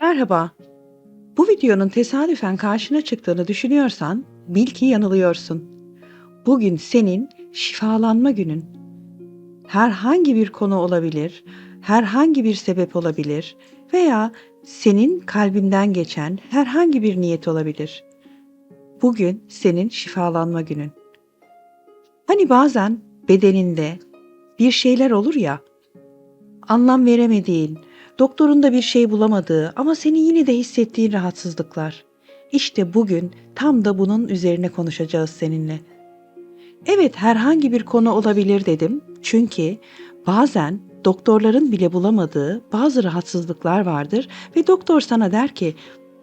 Merhaba. Bu videonun tesadüfen karşına çıktığını düşünüyorsan bil ki yanılıyorsun. Bugün senin şifalanma günün. Herhangi bir konu olabilir, herhangi bir sebep olabilir veya senin kalbinden geçen herhangi bir niyet olabilir. Bugün senin şifalanma günün. Hani bazen bedeninde bir şeyler olur ya, anlam veremediğin, doktorun da bir şey bulamadığı ama senin yine de hissettiğin rahatsızlıklar. İşte bugün tam da bunun üzerine konuşacağız seninle. Evet herhangi bir konu olabilir dedim. Çünkü bazen doktorların bile bulamadığı bazı rahatsızlıklar vardır ve doktor sana der ki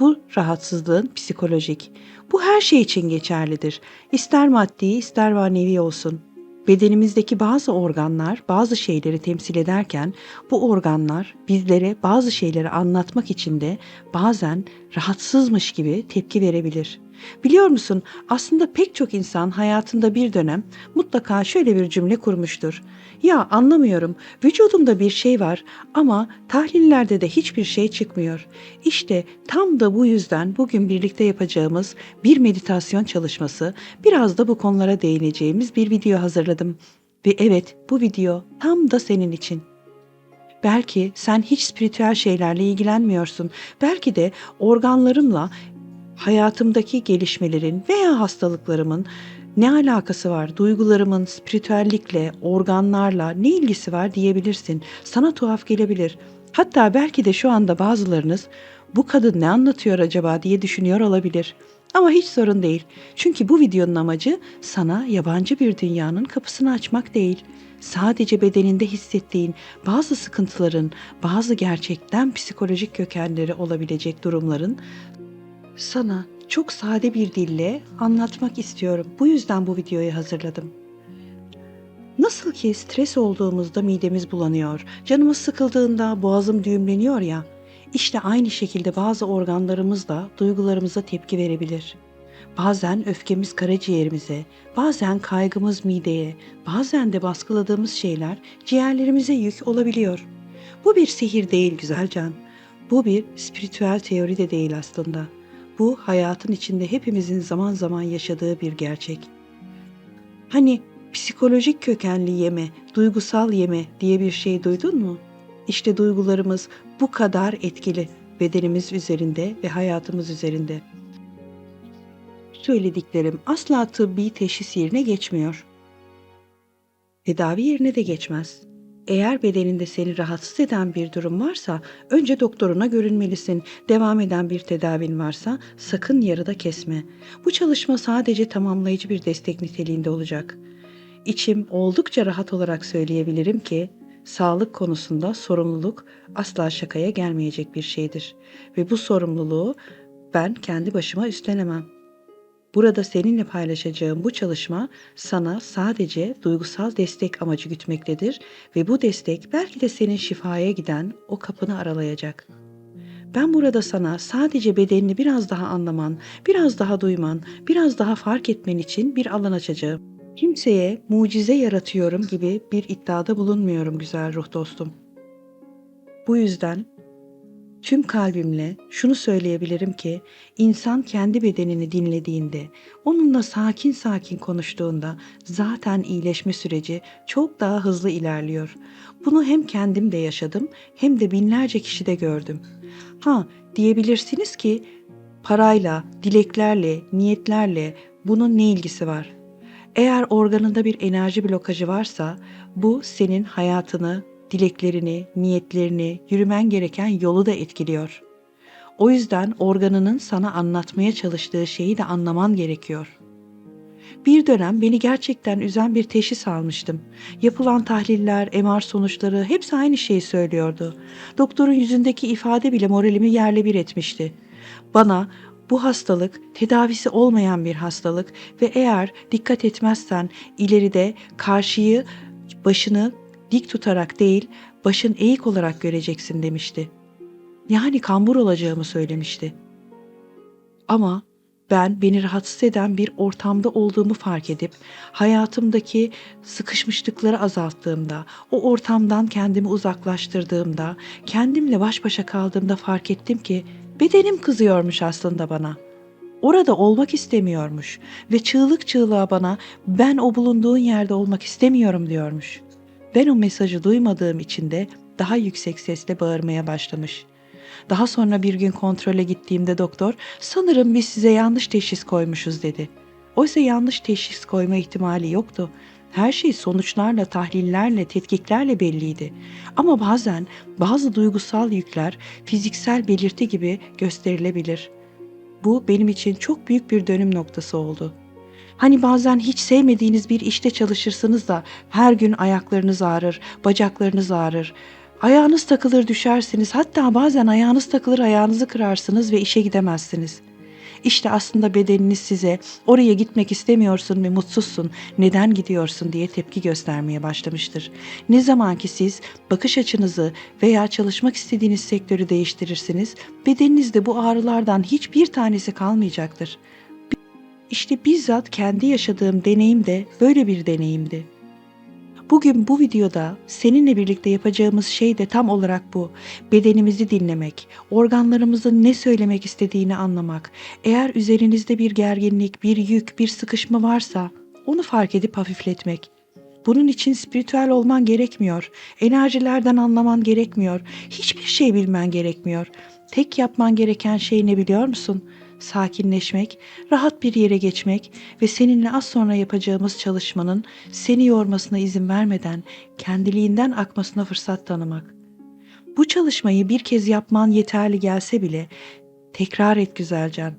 bu rahatsızlığın psikolojik. Bu her şey için geçerlidir. İster maddi ister manevi olsun. Bedenimizdeki bazı organlar bazı şeyleri temsil ederken bu organlar bizlere bazı şeyleri anlatmak için de bazen rahatsızmış gibi tepki verebilir. Biliyor musun aslında pek çok insan hayatında bir dönem mutlaka şöyle bir cümle kurmuştur. Ya anlamıyorum vücudumda bir şey var ama tahlillerde de hiçbir şey çıkmıyor. İşte tam da bu yüzden bugün birlikte yapacağımız bir meditasyon çalışması biraz da bu konulara değineceğimiz bir video hazırladım. Ve evet bu video tam da senin için. Belki sen hiç spiritüel şeylerle ilgilenmiyorsun. Belki de organlarımla hayatımdaki gelişmelerin veya hastalıklarımın ne alakası var? Duygularımın spiritüellikle, organlarla ne ilgisi var diyebilirsin. Sana tuhaf gelebilir. Hatta belki de şu anda bazılarınız bu kadın ne anlatıyor acaba diye düşünüyor olabilir. Ama hiç sorun değil. Çünkü bu videonun amacı sana yabancı bir dünyanın kapısını açmak değil. Sadece bedeninde hissettiğin bazı sıkıntıların, bazı gerçekten psikolojik kökenleri olabilecek durumların sana çok sade bir dille anlatmak istiyorum. Bu yüzden bu videoyu hazırladım. Nasıl ki stres olduğumuzda midemiz bulanıyor, canımız sıkıldığında boğazım düğümleniyor ya, işte aynı şekilde bazı organlarımız da duygularımıza tepki verebilir. Bazen öfkemiz karaciğerimize, bazen kaygımız mideye, bazen de baskıladığımız şeyler ciğerlerimize yük olabiliyor. Bu bir sihir değil güzel can. Bu bir spiritüel teori de değil aslında. Bu hayatın içinde hepimizin zaman zaman yaşadığı bir gerçek. Hani psikolojik kökenli yeme, duygusal yeme diye bir şey duydun mu? İşte duygularımız bu kadar etkili bedenimiz üzerinde ve hayatımız üzerinde. Söylediklerim asla tıbbi teşhis yerine geçmiyor. Tedavi yerine de geçmez. Eğer bedeninde seni rahatsız eden bir durum varsa önce doktoruna görünmelisin. Devam eden bir tedavin varsa sakın yarıda kesme. Bu çalışma sadece tamamlayıcı bir destek niteliğinde olacak. İçim oldukça rahat olarak söyleyebilirim ki sağlık konusunda sorumluluk asla şakaya gelmeyecek bir şeydir ve bu sorumluluğu ben kendi başıma üstlenemem. Burada seninle paylaşacağım bu çalışma sana sadece duygusal destek amacı gütmektedir ve bu destek belki de senin şifaya giden o kapını aralayacak. Ben burada sana sadece bedenini biraz daha anlaman, biraz daha duyman, biraz daha fark etmen için bir alan açacağım. Kimseye mucize yaratıyorum gibi bir iddiada bulunmuyorum güzel ruh dostum. Bu yüzden Tüm kalbimle şunu söyleyebilirim ki insan kendi bedenini dinlediğinde, onunla sakin sakin konuştuğunda zaten iyileşme süreci çok daha hızlı ilerliyor. Bunu hem kendim de yaşadım hem de binlerce kişide gördüm. Ha diyebilirsiniz ki parayla, dileklerle, niyetlerle bunun ne ilgisi var? Eğer organında bir enerji blokajı varsa bu senin hayatını, dileklerini, niyetlerini, yürümen gereken yolu da etkiliyor. O yüzden organının sana anlatmaya çalıştığı şeyi de anlaman gerekiyor. Bir dönem beni gerçekten üzen bir teşhis almıştım. Yapılan tahliller, MR sonuçları hepsi aynı şeyi söylüyordu. Doktorun yüzündeki ifade bile moralimi yerle bir etmişti. Bana bu hastalık tedavisi olmayan bir hastalık ve eğer dikkat etmezsen ileride karşıyı başını dik tutarak değil, başın eğik olarak göreceksin demişti. Yani kambur olacağımı söylemişti. Ama ben beni rahatsız eden bir ortamda olduğumu fark edip hayatımdaki sıkışmışlıkları azalttığımda, o ortamdan kendimi uzaklaştırdığımda, kendimle baş başa kaldığımda fark ettim ki bedenim kızıyormuş aslında bana. Orada olmak istemiyormuş ve çığlık çığlığa bana ben o bulunduğun yerde olmak istemiyorum diyormuş. Ben o mesajı duymadığım için de daha yüksek sesle bağırmaya başlamış. Daha sonra bir gün kontrole gittiğimde doktor sanırım biz size yanlış teşhis koymuşuz dedi. Oysa yanlış teşhis koyma ihtimali yoktu. Her şey sonuçlarla, tahlillerle, tetkiklerle belliydi. Ama bazen bazı duygusal yükler fiziksel belirti gibi gösterilebilir. Bu benim için çok büyük bir dönüm noktası oldu. Hani bazen hiç sevmediğiniz bir işte çalışırsınız da her gün ayaklarınız ağrır, bacaklarınız ağrır. Ayağınız takılır düşersiniz hatta bazen ayağınız takılır ayağınızı kırarsınız ve işe gidemezsiniz. İşte aslında bedeniniz size oraya gitmek istemiyorsun ve mutsuzsun, neden gidiyorsun diye tepki göstermeye başlamıştır. Ne zaman ki siz bakış açınızı veya çalışmak istediğiniz sektörü değiştirirsiniz, bedeninizde bu ağrılardan hiçbir tanesi kalmayacaktır. İşte bizzat kendi yaşadığım deneyim de böyle bir deneyimdi. Bugün bu videoda seninle birlikte yapacağımız şey de tam olarak bu. Bedenimizi dinlemek, organlarımızın ne söylemek istediğini anlamak. Eğer üzerinizde bir gerginlik, bir yük, bir sıkışma varsa onu fark edip hafifletmek. Bunun için spiritüel olman gerekmiyor. Enerjilerden anlaman gerekmiyor. Hiçbir şey bilmen gerekmiyor. Tek yapman gereken şey ne biliyor musun? Sakinleşmek, rahat bir yere geçmek ve seninle az sonra yapacağımız çalışmanın seni yormasına izin vermeden kendiliğinden akmasına fırsat tanımak. Bu çalışmayı bir kez yapman yeterli gelse bile tekrar et güzelcan.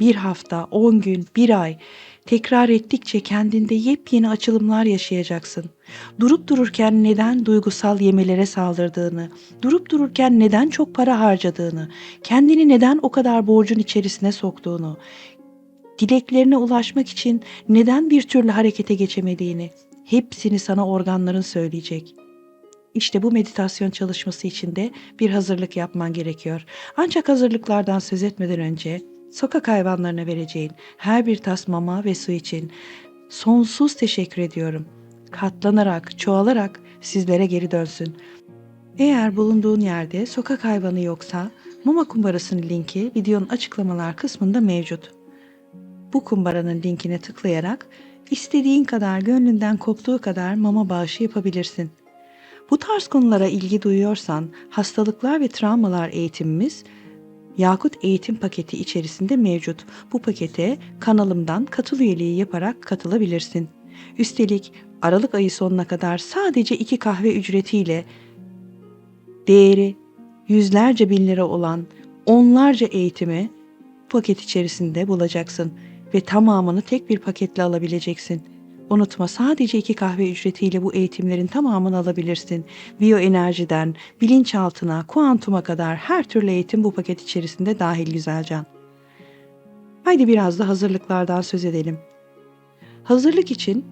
Bir hafta, on gün, bir ay tekrar ettikçe kendinde yepyeni açılımlar yaşayacaksın. Durup dururken neden duygusal yemelere saldırdığını, durup dururken neden çok para harcadığını, kendini neden o kadar borcun içerisine soktuğunu, dileklerine ulaşmak için neden bir türlü harekete geçemediğini, hepsini sana organların söyleyecek. İşte bu meditasyon çalışması için de bir hazırlık yapman gerekiyor. Ancak hazırlıklardan söz etmeden önce sokak hayvanlarına vereceğin her bir tas mama ve su için sonsuz teşekkür ediyorum. Katlanarak, çoğalarak sizlere geri dönsün. Eğer bulunduğun yerde sokak hayvanı yoksa mama kumbarasının linki videonun açıklamalar kısmında mevcut. Bu kumbaranın linkine tıklayarak istediğin kadar gönlünden koptuğu kadar mama bağışı yapabilirsin. Bu tarz konulara ilgi duyuyorsan hastalıklar ve travmalar eğitimimiz Yakut eğitim paketi içerisinde mevcut. Bu pakete kanalımdan katıl üyeliği yaparak katılabilirsin. Üstelik Aralık ayı sonuna kadar sadece iki kahve ücretiyle değeri yüzlerce bin lira olan onlarca eğitimi paket içerisinde bulacaksın ve tamamını tek bir paketle alabileceksin. Unutma sadece iki kahve ücretiyle bu eğitimlerin tamamını alabilirsin. Biyoenerjiden, bilinçaltına, kuantuma kadar her türlü eğitim bu paket içerisinde dahil Güzelcan. Haydi biraz da hazırlıklardan söz edelim. Hazırlık için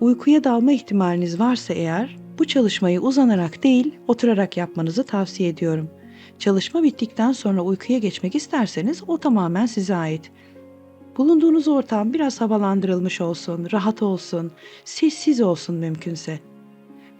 uykuya dalma ihtimaliniz varsa eğer bu çalışmayı uzanarak değil oturarak yapmanızı tavsiye ediyorum. Çalışma bittikten sonra uykuya geçmek isterseniz o tamamen size ait. Bulunduğunuz ortam biraz havalandırılmış olsun, rahat olsun, sessiz olsun mümkünse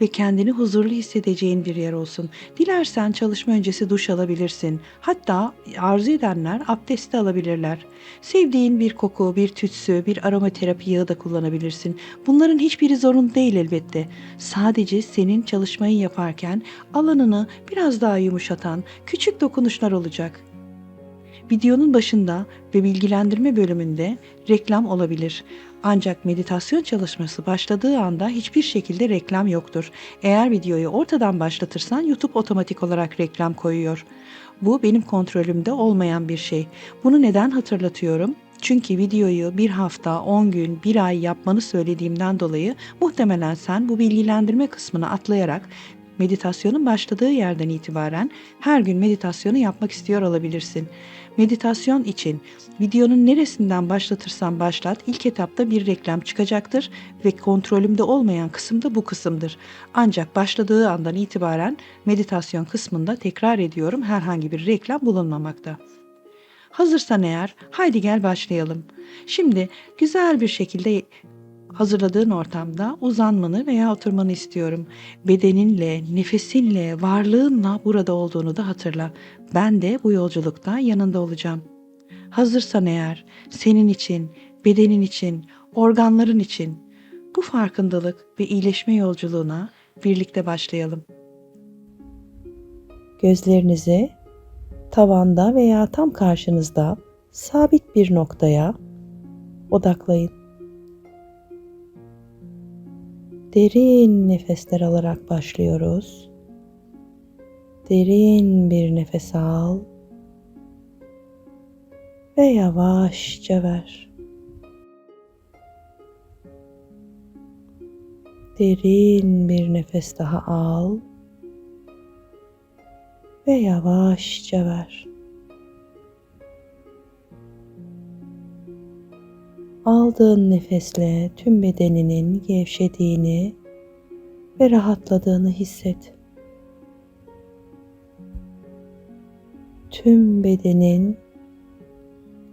ve kendini huzurlu hissedeceğin bir yer olsun. Dilersen çalışma öncesi duş alabilirsin. Hatta arzu edenler abdest de alabilirler. Sevdiğin bir koku, bir tütsü, bir aromaterapi yağı da kullanabilirsin. Bunların hiçbiri zorun değil elbette. Sadece senin çalışmayı yaparken alanını biraz daha yumuşatan küçük dokunuşlar olacak. Videonun başında ve bilgilendirme bölümünde reklam olabilir. Ancak meditasyon çalışması başladığı anda hiçbir şekilde reklam yoktur. Eğer videoyu ortadan başlatırsan YouTube otomatik olarak reklam koyuyor. Bu benim kontrolümde olmayan bir şey. Bunu neden hatırlatıyorum? Çünkü videoyu bir hafta, 10 gün, bir ay yapmanı söylediğimden dolayı muhtemelen sen bu bilgilendirme kısmını atlayarak meditasyonun başladığı yerden itibaren her gün meditasyonu yapmak istiyor olabilirsin. Meditasyon için videonun neresinden başlatırsan başlat ilk etapta bir reklam çıkacaktır ve kontrolümde olmayan kısım da bu kısımdır. Ancak başladığı andan itibaren meditasyon kısmında tekrar ediyorum herhangi bir reklam bulunmamakta. Hazırsan eğer haydi gel başlayalım. Şimdi güzel bir şekilde hazırladığın ortamda uzanmanı veya oturmanı istiyorum. Bedeninle, nefesinle, varlığınla burada olduğunu da hatırla. Ben de bu yolculukta yanında olacağım. Hazırsan eğer senin için, bedenin için, organların için bu farkındalık ve iyileşme yolculuğuna birlikte başlayalım. Gözlerinizi tavanda veya tam karşınızda sabit bir noktaya odaklayın. Derin nefesler alarak başlıyoruz. Derin bir nefes al ve yavaşça ver. Derin bir nefes daha al ve yavaşça ver. Aldığın nefesle tüm bedeninin gevşediğini ve rahatladığını hisset. Tüm bedenin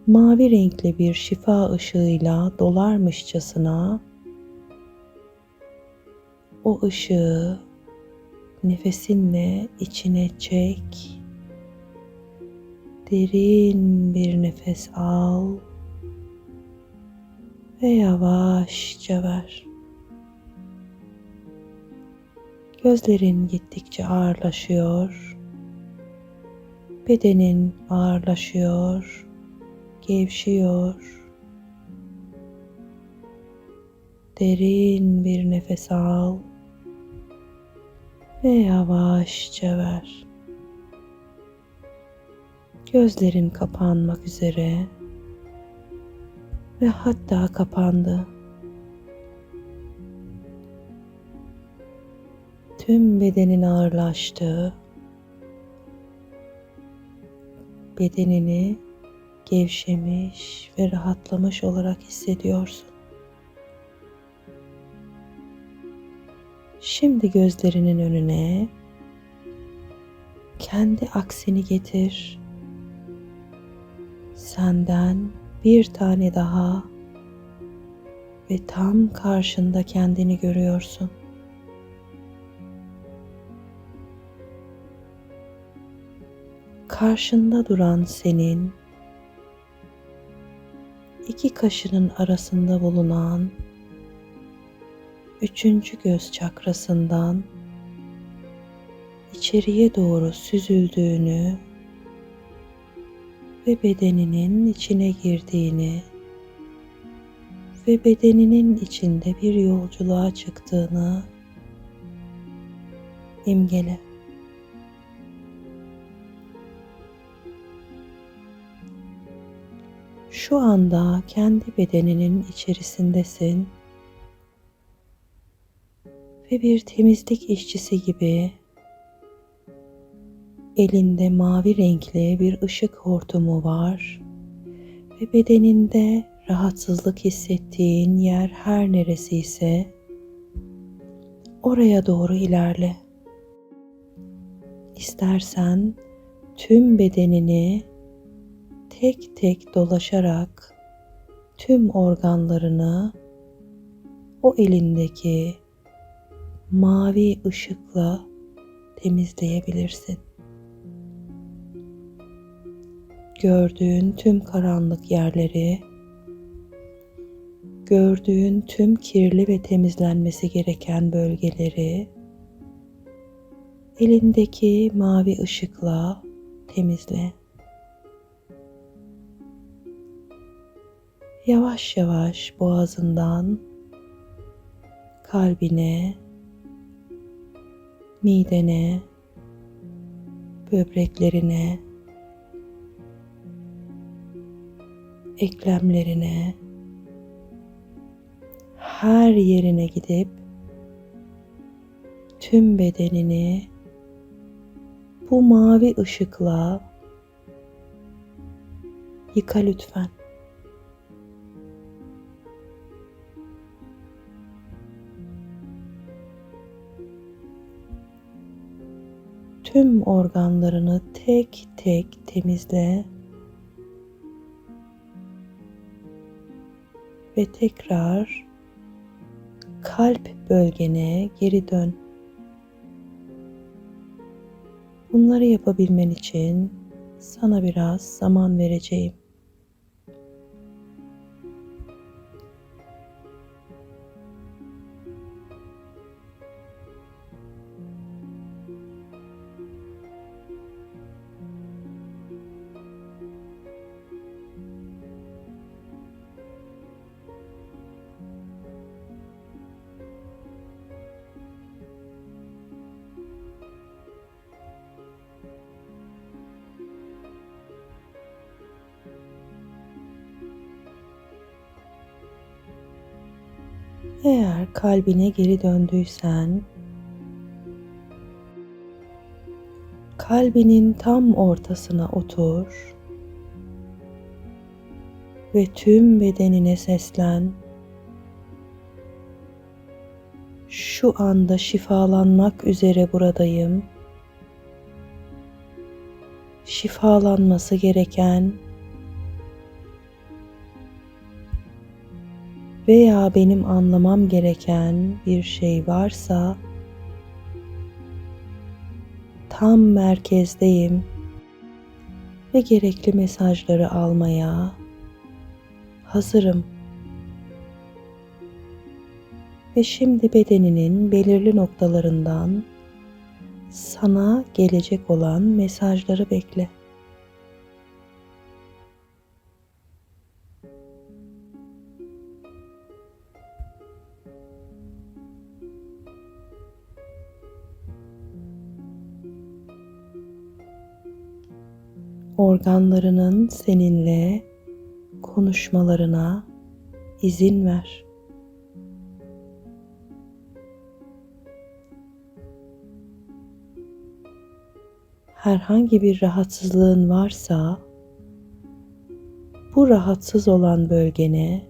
mavi renkli bir şifa ışığıyla dolarmışçasına o ışığı nefesinle içine çek. Derin bir nefes al ve yavaşça ver. Gözlerin gittikçe ağırlaşıyor. Bedenin ağırlaşıyor, gevşiyor. Derin bir nefes al ve yavaşça ver. Gözlerin kapanmak üzere ve hatta kapandı. Tüm bedenin ağırlaştı. Bedenini gevşemiş ve rahatlamış olarak hissediyorsun. Şimdi gözlerinin önüne kendi aksini getir. Senden bir tane daha ve tam karşında kendini görüyorsun. Karşında duran senin iki kaşının arasında bulunan üçüncü göz çakrasından içeriye doğru süzüldüğünü ve bedeninin içine girdiğini ve bedeninin içinde bir yolculuğa çıktığını imgele. Şu anda kendi bedeninin içerisindesin ve bir temizlik işçisi gibi elinde mavi renkli bir ışık hortumu var ve bedeninde rahatsızlık hissettiğin yer her neresi ise oraya doğru ilerle. İstersen tüm bedenini tek tek dolaşarak tüm organlarını o elindeki mavi ışıkla temizleyebilirsin. Gördüğün tüm karanlık yerleri, gördüğün tüm kirli ve temizlenmesi gereken bölgeleri elindeki mavi ışıkla temizle. Yavaş yavaş boğazından kalbine midene, böbreklerine, eklemlerine, her yerine gidip tüm bedenini bu mavi ışıkla yıka lütfen. tüm organlarını tek tek temizle ve tekrar kalp bölgene geri dön. Bunları yapabilmen için sana biraz zaman vereceğim. Eğer kalbine geri döndüysen kalbinin tam ortasına otur ve tüm bedenine seslen. Şu anda şifalanmak üzere buradayım. Şifalanması gereken veya benim anlamam gereken bir şey varsa tam merkezdeyim ve gerekli mesajları almaya hazırım. Ve şimdi bedeninin belirli noktalarından sana gelecek olan mesajları bekle. Organlarının seninle konuşmalarına izin ver. Herhangi bir rahatsızlığın varsa bu rahatsız olan bölgene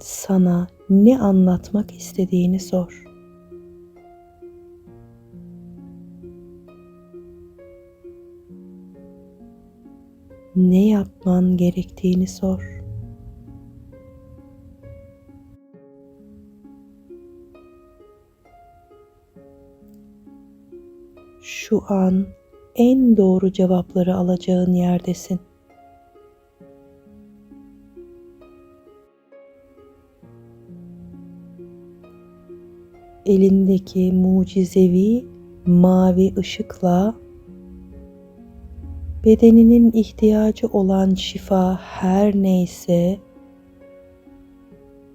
sana ne anlatmak istediğini sor. Ne yapman gerektiğini sor. Şu an en doğru cevapları alacağın yerdesin. Elindeki mucizevi mavi ışıkla bedeninin ihtiyacı olan şifa her neyse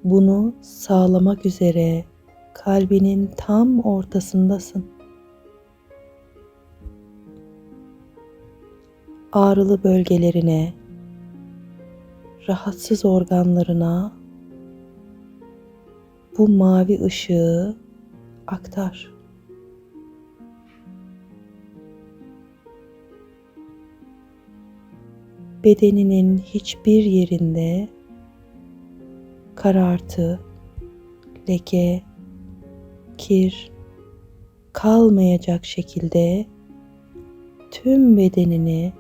bunu sağlamak üzere kalbinin tam ortasındasın. Ağrılı bölgelerine, rahatsız organlarına bu mavi ışığı aktar. Bedeninin hiçbir yerinde karartı, leke, kir kalmayacak şekilde tüm bedenini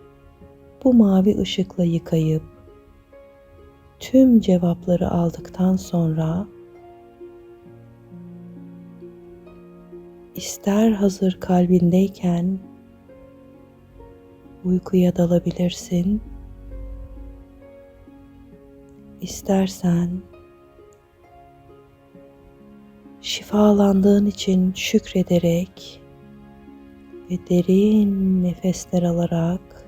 bu mavi ışıkla yıkayıp tüm cevapları aldıktan sonra ister hazır kalbindeyken uykuya dalabilirsin istersen şifalandığın için şükrederek ve derin nefesler alarak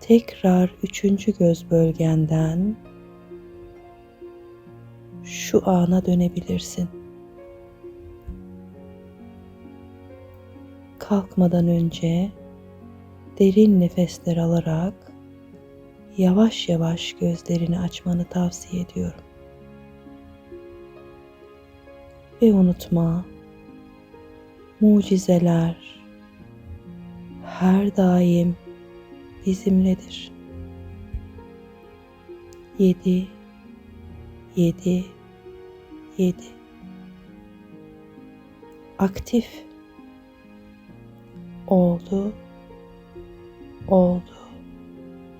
tekrar üçüncü göz bölgenden şu ana dönebilirsin. Kalkmadan önce derin nefesler alarak yavaş yavaş gözlerini açmanı tavsiye ediyorum. Ve unutma, mucizeler her daim bizimledir. Yedi, yedi, yedi. Aktif oldu, oldu,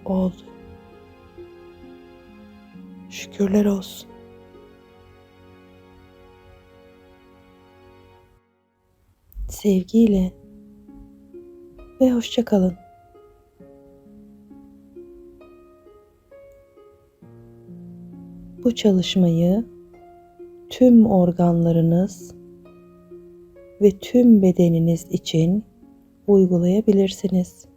oldu. Şükürler olsun. Sevgiyle ve hoşça kalın. Bu çalışmayı tüm organlarınız ve tüm bedeniniz için uygulayabilirsiniz.